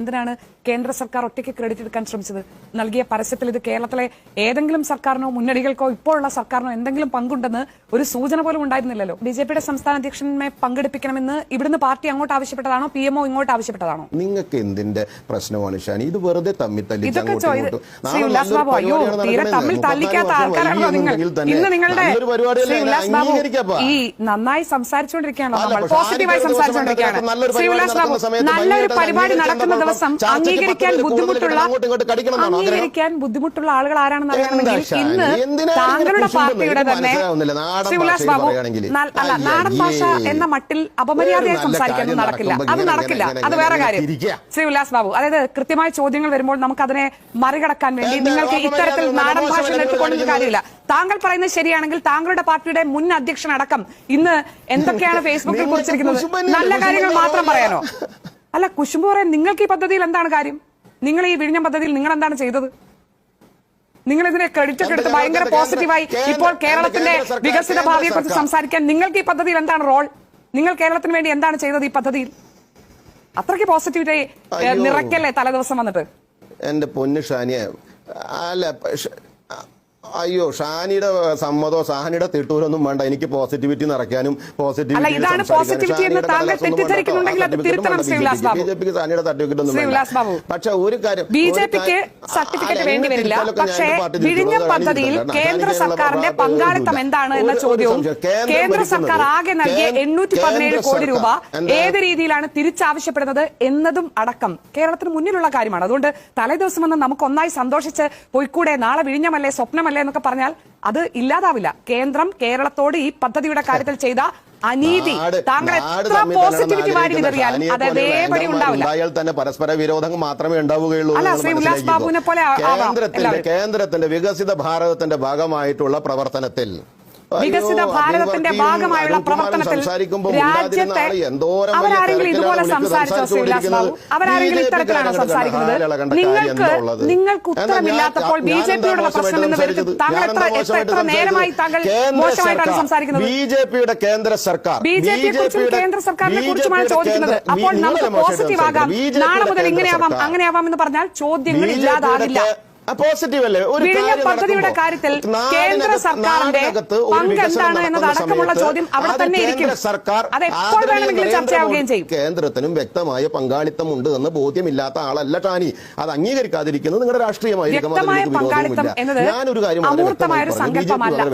എന്തിനാണ് കേന്ദ്ര സർക്കാർ ഒറ്റയ്ക്ക് ക്രെഡിറ്റ് എടുക്കാൻ ശ്രമിച്ചത്? നൽകിയ പരസ്യത്തിൽ ഇത് കേരളത്തിലെ ഏതെങ്കിലും സർക്കാരിനോ മുന്നണികൾക്കോ ഇപ്പോഴുള്ള സർക്കാരിനോ എന്തെങ്കിലും പങ്കുണ്ടെന്ന് ഒരു സൂചന പോലും ഉണ്ടായിരുന്നില്ലല്ലോ. ബി ജെ പിയുടെ സംസ്ഥാന അധ്യക്ഷനെ പങ്കെടുപ്പിക്കണമെന്ന് ഇവിടുന്ന് പാർട്ടി അങ്ങോട്ട് ആവശ്യപ്പെട്ടതാണോ? പി എംഒ ഇങ്ങോട്ട് ആവശ്യപ്പെട്ടതാണോ? നിങ്ങൾക്ക് എന്തിന്റെ പ്രശ്നമാണ് ഷാനി? ഇത് വെറുതെ തമ്മിൽ ഇതൊക്കെ അയ്യോ തീരെ നടക്കുന്നത്. തമ്മിൽ തല്ലിക്കാത്ത ആൾക്കാരാണോ നിങ്ങൾ. ഇന്ന് നിങ്ങളുടെ നല്ലൊരു പരിപാടിയല്ലേ ശ്രീ ഉല്ലാസ് ബാബു ഈ നന്നായി സംസാരിച്ചുകൊണ്ടിരിക്കുകയാണോ നമ്മൾ. പോസിറ്റീവായി സംസാരിച്ചുകൊണ്ടിരിക്കുകയാണ്. നല്ലൊരു ശ്രീ പരിപാടി ഉല്ലാസ് ബാബു നടക്കുന്ന സമയത്ത് നല്ലൊരു പരിപാടി നടക്കുന്ന അംഗീകരിക്കാൻ ദിവസം അംഗീകരിക്കാൻ ബുദ്ധിമുട്ടുള്ള അംഗീകരിക്കാൻ ബുദ്ധിമുട്ടുള്ള ആളുകൾ ആരാണെന്ന് അറിയണമെങ്കിൽ ഇന്ന് താങ്കളുടെ പാർട്ടിയുടെ തന്നെ ശ്രീവിലാസ് ബാബു അല്ല നാടൻ ഭാഷ എന്ന മട്ടിൽ അപമര്യാദയായി സംസാരിക്കാൻ നടക്കില്ല. അത് നടക്കില്ല. അത് വേറെ കാര്യം. ശ്രീവിലാസ് ബാബു അതായത് കൃത്യമായ ചോദ്യങ്ങൾ വരുമ്പോൾ നമുക്ക് അതിനെ മറികടക്കാൻ വേണ്ടി നിങ്ങൾക്ക് ഇത്തരത്തിൽ നാടൻ ഭാഷ നിങ്ങൾ കാര്യമില്ല. താങ്കൾ പറയുന്നത് ശരിയാണെങ്കിൽ താങ്കളുടെ പാർട്ടിയുടെ മുൻ അധ്യക്ഷനടക്കം ഇന്ന് എന്തൊക്കെയാണ് ഫേസ്ബുക്കിൽ കുറിച്ചിരിക്കുന്നത്? നല്ല കാര്യങ്ങൾ മാത്രം പറയാനോ? അല്ല കുശുമ്പ് പറയാൻ നിങ്ങൾക്ക് ഈ പദ്ധതിയിൽ എന്താണ് കാര്യം? നിങ്ങൾ ഈ വിഴിഞ്ഞം പദ്ധതിയിൽ നിങ്ങൾ എന്താണ് ചെയ്തത്? നിങ്ങൾ ഇതിനെ ക്രെഡിറ്റ് ഒക്കെ എടുത്ത് ഭയങ്കര പോസിറ്റീവായി ഇപ്പോൾ കേരളത്തിന്റെ വികസിത ഭാവിയെ കുറിച്ച് സംസാരിക്കാൻ നിങ്ങൾക്ക് ഈ പദ്ധതിയിൽ എന്താണ് റോൾ നിങ്ങൾ കേരളത്തിന് വേണ്ടി എന്താണ് ചെയ്തത് ഈ പദ്ധതിയിൽ? അത്രയ്ക്ക് പോസിറ്റിവിറ്റി. നിറയ്ക്കല്ലേ തലേദിവസം വന്നിട്ട്? എന്റെ പൊന്നു ഷാനിയ അല്ല അയ്യോ ഷാനിയുടെ സമ്മതോ ഷാനിയുടെ തിട്ടൂരൊന്നും വേണ്ട. എനിക്ക് പോസിറ്റിവിറ്റി നിറയ്ക്കാനും പോസിറ്റിവിറ്റി ഷാനിയുടെ സർട്ടിഫിക്കറ്റ് ഒന്നും വേണ്ട. പക്ഷെ ഒരു കാര്യം ബി ജെ പിക്ക് സർട്ടിഫിക്കറ്റ് വേണ്ടി വരില്ല. പക്ഷേ വിഴിഞ്ഞം പദ്ധതിയിൽ കേന്ദ്ര സർക്കാരിന്റെ പങ്കാളിത്തം എന്താണ് എന്ന ചോദ്യവും കേന്ദ്ര സർക്കാർ ആകെ നൽകിയ എണ്ണൂറ്റി പതിനേഴ് കോടി രൂപ? ഏത് രീതിയിലാണ് തിരിച്ചാവശ്യപ്പെടുന്നത് എന്നതും അടക്കം കേരളത്തിന് മുന്നിലുള്ള കാര്യമാണ്. അതുകൊണ്ട് തലേദിവസം വന്ന് നമുക്ക് ഒന്നായി സന്തോഷിച്ച് പോയിക്കൂടെ. നാളെ വിഴിഞ്ഞമല്ലേ? സ്വപ്നമല്ലേ? എന്നൊക്കെ പറഞ്ഞാൽ അത് ഇല്ലാതാവില്ല. കേന്ദ്രം കേരളത്തോട് ഈ പദ്ധതിയുടെ കാര്യത്തിൽ ചെയ്ത അനീതി. താങ്കൾ എത്ര പോസിറ്റിവിറ്റി വാരി വിതറിയാൽ അത് അതേപടി ഉണ്ടാവില്ല. തന്നെ പരസ്പര വിരോധം മാത്രമേ ഉണ്ടാവുകയുള്ളൂ അല്ല, ശ്രീ ഉല്ലാസ് ബാബുവിനെ പോലെ കേന്ദ്രത്തിന്റെ കേന്ദ്രത്തിന്റെ വികസിത ഭാരതത്തിന്റെ ഭാഗമായിട്ടുള്ള പ്രവർത്തനത്തിൽ വികസിത ഭാരതത്തിന്റെ ഭാഗമായുള്ള പ്രവർത്തനത്തിൽ സംസാരിക്കുമ്പോൾ രാജ്യത്തെ അവരാരെങ്കിലും ഇതുപോലെ സംസാരിച്ചോ ശ്രീവിലാസ് ബാബു. അവരാരെങ്കിലും ഇത്തരത്തിലാണ് സംസാരിക്കുന്നത്? നിങ്ങൾക്ക്? നിങ്ങൾക്ക് ഉത്തരമില്ലാത്തപ്പോൾ ബി ജെ പിയോടുള്ള പ്രശ്നം എന്ന് വരുത്തി താങ്കൾ എത്ര എത്ര നേരമായി? താങ്കൾ മോശമായിട്ടാണ് സംസാരിക്കുന്നത്? ബി ജെ പിയുടെ കേന്ദ്ര സർക്കാർ. ബി ജെ പിയെ കുറിച്ചും കേന്ദ്ര സർക്കാരിനെ കുറിച്ചുമാണ് ചോദിക്കുന്നത്. അപ്പോൾ നമുക്ക് പോസിറ്റീവ് ആകാം നാളെ മുതൽ ഇങ്ങനെയാവാം. അങ്ങനെയാവാം എന്ന് പറഞ്ഞാൽ ചോദ്യങ്ങൾ ബി വിഴിഞ്ഞം പദ്ധതിയുടെ കാര്യത്തിൽ കേന്ദ്ര സർക്കാരിന്റെ പങ്ക് എന്താണ് ചോദ്യം അവിടെ തന്നെ ഇരിക്കും. സർക്കാർ അത് എപ്പോൾ വേണമെങ്കിലും ചർച്ചയാവുകയും ചെയ്യും. കേന്ദ്രത്തിനും വ്യക്തമായ പങ്കാളിത്തം ഉണ്ട് എന്ന് ബോധ്യമില്ലാത്ത ആളല്ല ടാനി. അത് അംഗീകരിക്കാതിരിക്കുന്നത് നിങ്ങളുടെ രാഷ്ട്രീയമായിരിക്കും. ഞാനൊരു കാര്യം വികസിത പറഞ്ഞാൽ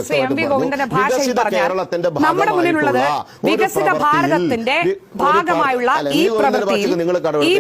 കേരളത്തിന്റെ നമ്മുടെ മുന്നിലുള്ളത് വികസിത ഭാരതത്തിന്റെ ഭാഗമായുള്ള പ്രവൃത്തിയിൽ നിങ്ങൾ ഈ